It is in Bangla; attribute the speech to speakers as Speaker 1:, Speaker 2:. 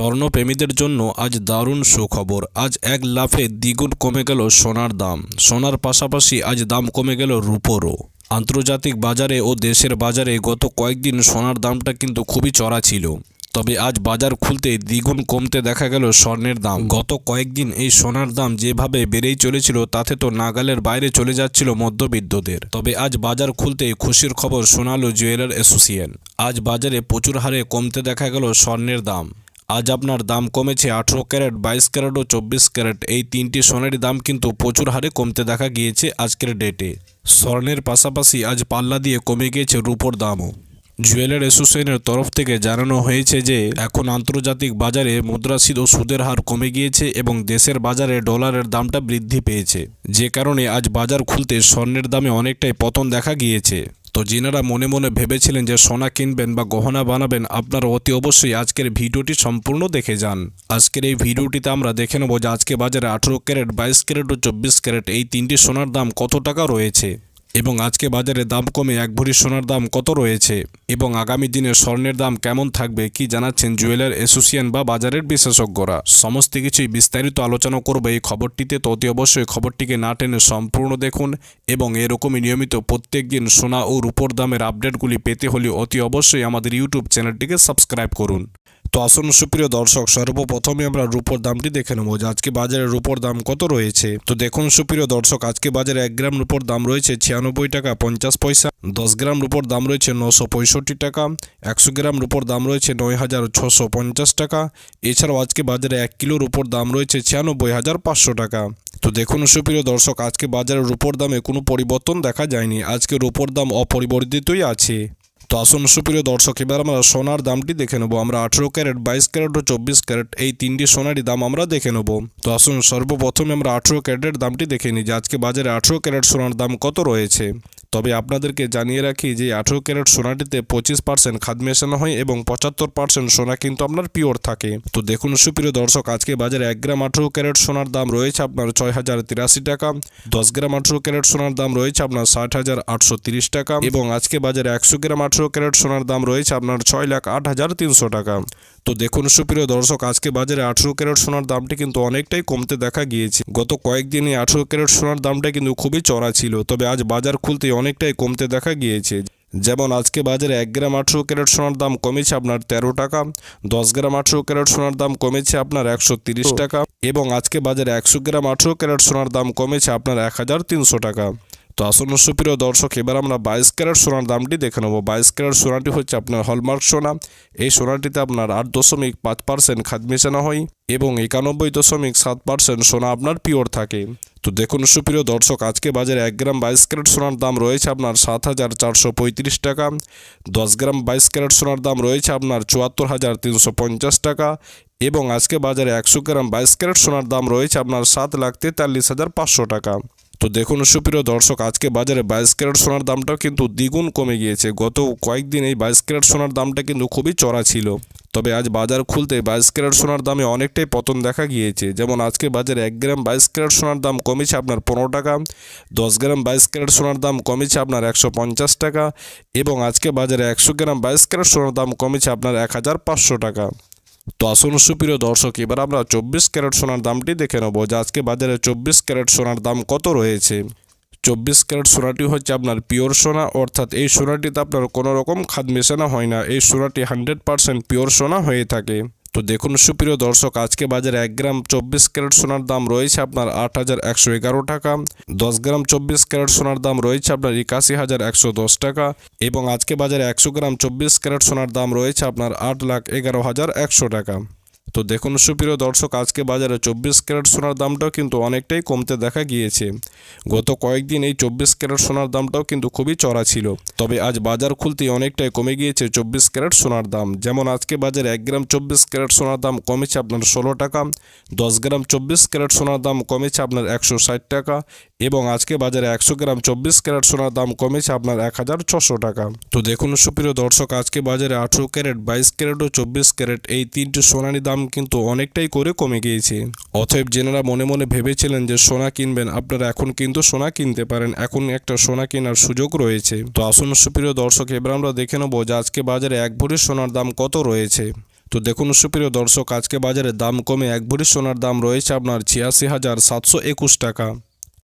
Speaker 1: স্বর্ণপ্রেমীদের জন্য আজ দারুণ সুখবর। আজ এক লাফে দ্বিগুণ কমে গেল সোনার দাম। সোনার পাশাপাশি আজ দাম কমে গেল রূপোরও। আন্তর্জাতিক বাজারে ও দেশের বাজারে গত কয়েকদিন সোনার দামটা কিন্তু খুবই চড়া ছিল। তবে আজ বাজার খুলতে দ্বিগুণ কমতে দেখা গেল স্বর্ণের দাম। গত কয়েকদিন এই সোনার দাম যেভাবে বেড়েই চলেছিল, তাতে তো নাগালের বাইরে চলে যাচ্ছিল মধ্যবিত্তদের। তবে আজ বাজার খুলতে খুশির খবর শোনালো জুয়েলার অ্যাসোসিয়েশন। আজ বাজারে প্রচুর হারে কমতে দেখা গেল স্বর্ণের দাম। আজ আপনার দাম কমেছে আঠেরো ক্যারেট, বাইশ ক্যারেট ও চব্বিশ ক্যারেট। এই তিনটি সোনারই দাম কিন্তু প্রচুর হারে কমতে দেখা গিয়েছে আজকের ডেটে স্বর্ণের পাশাপাশি আজ পাল্লা দিয়ে কমে গিয়েছে রূপোর দামও। জুয়েলার অ্যাসোসিয়েশনের তরফ থেকে জানানো হয়েছে যে, এখন আন্তর্জাতিক বাজারে মুদ্রাস্ফীতি ও সুদের হার কমে গিয়েছে এবং দেশের বাজারে ডলারের দামটা বৃদ্ধি পেয়েছে। যে কারণে আজ বাজার খুলতে স্বর্ণের দামে অনেকটাই পতন দেখা গিয়েছে। তো জিনারা মনে মনে ভেবেছিলেন যে সোনা কিনবেন বা গহনা বানাবেন, আপনারা অতি অবশ্যই আজকের ভিডিওটি সম্পূর্ণ দেখে যান। আজকের এই ভিডিওটিতে আমরা দেখে নেব যে আজকে বাজারে আঠেরো ক্যারেট, বাইশ ক্যারেট ও চব্বিশ ক্যারেট এই তিনটি সোনার দাম কত টাকা রয়েছে। এবং আজকে বাজারে দাম কমে এক ভরি সোনার দাম কত রয়েছে? এবং আগামী দিনে স্বর্ণের দাম কেমন থাকবে? কি জানাচ্ছেন জুয়েলার অ্যাসোসিয়েশন বা বাজারের বিশেষজ্ঞরা? সমস্ত কিছুই বিস্তারিত আলোচনা করবে এই খবরটিতে, তো অতি অবশ্যই খবরটিকে না টেনে সম্পূর্ণ দেখুন এবং এরকমই নিয়মিত প্রত্যেক দিন সোনা ও রূপোর দামের আপডেটগুলি পেতে হলে অতি অবশ্যই আমাদের ইউটিউব চ্যানেলটিকে সাবস্ক্রাইব করুন। তো আসুন সুপ্রিয় দর্শক, সর্বপ্রথমে আমরা রূপোর দামটি দেখে নেব যে আজকে বাজারে রূপোর দাম কত রয়েছে। তো দেখুন সুপ্রিয় দর্শক, আজকে বাজারে এক গ্রাম রূপোর দাম রয়েছে ছিয়ানব্বই টাকা পঞ্চাশ পয়সা, দশ গ্রাম রূপোর দাম রয়েছে নশো পঁয়ষট্টি টাকা, একশো গ্রাম রূপোর দাম রয়েছে নয় হাজার ছশো পঞ্চাশ টাকা। এছাড়াও আজকে বাজারে এক কিলোর উপর দাম রয়েছে ছিয়ানব্বই হাজার পাঁচশো টাকা। তো দেখুন সুপ্রিয় দর্শক, আজকে বাজারের রূপোর দামে কোনো পরিবর্তন দেখা যায়নি। আজকে রূপোর দাম অপরিবর্তিতই আছে। তো আসুন, সুপ্রিয় দর্শক, এবার আমরা সোনার দামটি দেখে নেব। আমরা আঠেরো ক্যারেট, বাইশ ক্যারেট ও চব্বিশ ক্যারেট এই তিনটি সোনারই দাম আমরা দেখে নেব। তো আসুন, সর্বপ্রথমে আমরা আঠেরো ক্যারেটের দামটি দেখে নিই যে আজকে বাজারে আঠেরো ক্যারেট সোনার দাম কত রয়েছে। তবে আপনাদেরকে জানিয়ে রাখি যে আঠেরো ক্যারেট সোনাটিতে পঁচিশ পার্সেন্ট খাদ মেশানো হয় এবং পঁচাত্তর পার্সেন্ট সোনা কিন্তু আপনার পিওর থাকে। তো দেখুন সুপ্রিয় দর্শক, আজকে বাজারে এক গ্রাম আঠেরো ক্যারেট সোনার দাম রয়েছে আপনার ছয় হাজার তিরাশি টাকা, দশ গ্রাম আঠেরো ক্যারেট সোনার দাম রয়েছে আপনার ষাট হাজার আটশো তিরিশ টাকা এবং আজকে বাজারে একশো গ্রাম আঠেরো ক্যারেট সোনার দাম রয়েছে আপনার ছয় লাখ আট হাজার তিনশো টাকা। তো দেখুন সুপ্রিয় দর্শক, আজকে বাজারে আঠেরো ক্যারেট সোনার দামটি কিন্তু অনেকটাই কমতে দেখা গিয়েছে। গত কয়েকদিনে আঠেরো ক্যারেট সোনার দামটা কিন্তু খুবই চড়া ছিল, তবে আজ বাজার খুলতে অনেকটাই কমতে দেখা গিয়েছে। যেমন আজকে বাজারে এক গ্রাম আটশো ক্যারেট সোনার দাম কমেছে আপনার তেরো টাকা দশ গ্রাম আটশো ক্যারেট সোনার দাম কমেছে আপনার একশো তিরিশ টাকা এবং আজকে বাজারে একশো গ্রাম আটশো ক্যারেট সোনার দাম কমেছে আপনার এক হাজার তিনশো টাকা। তো আসন্ন সুপ্রিয় দর্শক, এবার আমরা বাইশ ক্যারেট সোনার দামটি দেখে নেব। বাইশ ক্যারেট সোনাটি হচ্ছে আপনার হলমার্ক সোনা। এই সোনাটিতে আপনার আট দশমিক পাঁচ পার্সেন্ট খাদ মেশানো হয় এবং একানব্বই দশমিক সাত পার্সেন্ট সোনা আপনার পিওর থাকে। তো দেখুন সুপ্রিয় দর্শক, আজকে বাজারে এক গ্রাম বাইশ ক্যারেট সোনার দাম রয়েছে আপনার সাত হাজার চারশো পঁয়ত্রিশ টাকা। দশ গ্রাম বাইশ ক্যারেট সোনার দাম রয়েছে আপনার চুয়াত্তর হাজার তিনশো পঞ্চাশ টাকা এবং আজকে বাজারে একশো গ্রাম বাইশ ক্যারেট সোনার দাম রয়েছে আপনার সাত লাখ তেতাল্লিশ হাজার পাঁচশো টাকা। তো দেখুন সুপ্রিয় দর্শক, আজকে বাজারে বাইশ ক্যারেট সোনার দামটাও কিন্তু দ্বিগুণ কমে গিয়েছে। গত কয়েকদিন এই বাইশ ক্যারেট সোনার দামটা কিন্তু খুবই চড়া ছিল। তবে আজ বাজার খুলতে বাইশ ক্যারেট সোনার দামে অনেকটাই পতন দেখা গিয়েছে। যেমন আজকে বাজারে এক গ্রাম বাইশ ক্যারেট সোনার দাম কমেছে আপনার পনেরো টাকা, দশ গ্রাম বাইশ ক্যারেট সোনার দাম কমেছে আপনার একশো পঞ্চাশ টাকা এবং আজকে বাজারে একশো গ্রাম বাইশ ক্যারেট সোনার দাম কমেছে আপনার এক হাজার পাঁচশো টাকা। তো আসুন সুপ্রিয় দর্শক, এবার আমরা চব্বিশ ক্যারেট সোনার দামটি দেখে নেব যে আজকে বাজারে চব্বিশ ক্যারেট সোনার দাম কত রয়েছে। চব্বিশ ক্যারেট সোনাটি হচ্ছে আপনার পিওর সোনা, অর্থাৎ এই সোনাটিতে আপনার কোনো রকম খাদ মেশানো হয় না। এই সোনাটি হান্ড্রেড পারসেন্ট পিওর সোনা হয়ে থাকে। তো দেখুন, সুপ্রিয় দর্শক, আজকে বাজারে এক গ্রাম চব্বিশ ক্যারেট সোনার দাম রয়েছে আপনার আট হাজার একশো এগারো টাকা, দশ গ্রাম চব্বিশ ক্যারেট সোনার দাম রয়েছে আপনার একাশি হাজার একশো দশ টাকা এবং আজকে বাজারে একশো গ্রাম চব্বিশ ক্যারেট সোনার দাম রয়েছে আপনার আট লাখ এগারো হাজার একশো টাকা। তো দেখুন, সুপ্রিয় দর্শক, আজকে বাজারে চব্বিশ ক্যারেট সোনার দামটাও কিন্তু অনেকটাই কমতে দেখা গিয়েছে। গত কয়েকদিন এই চব্বিশ ক্যারেট সোনার দামটাও কিন্তু খুবই চড়া ছিল। তবে আজ বাজার খুলতে অনেকটাই কমে গিয়েছে চব্বিশ ক্যারেট সোনার দাম। যেমন আজকে বাজারে এক গ্রাম চব্বিশ ক্যারেট সোনার দাম কমেছে আপনার ষোলো টাকা, দশ গ্রাম চব্বিশ ক্যারেট সোনার দাম কমেছে আপনার একশো ষাট টাকা এবং আজকে বাজারে একশো গ্রাম চব্বিশ ক্যারেট সোনার দাম কমেছে আপনার এক হাজার ছশো টাকা। তো দেখুন সুপ্রিয় দর্শক, আজকে বাজারে আঠেরো ক্যারেট, বাইশ ক্যারেট ও চব্বিশ ক্যারেট এই তিনটি সোনারি দাম কিন্তু অনেকটাই করে কমে গিয়েছে। অতএব যেনারা মনে মনে ভেবেছিলেন যে সোনা কিনবেন, আপনারা এখন কিন্তু সোনা কিনতে পারেন, এখন একটা সোনা কেনার সুযোগ রয়েছে। তো আসুন সুপ্রিয় দর্শক, এবার আমরা দেখে নেব যে আজকে বাজারে এক ভরি সোনার দাম কত রয়েছে। তো দেখুন সুপ্রিয় দর্শক, আজকে বাজারে দাম কমে এক ভরি সোনার দাম রয়েছে আপনার ছিয়াশি হাজার সাতশো একুশ টাকা।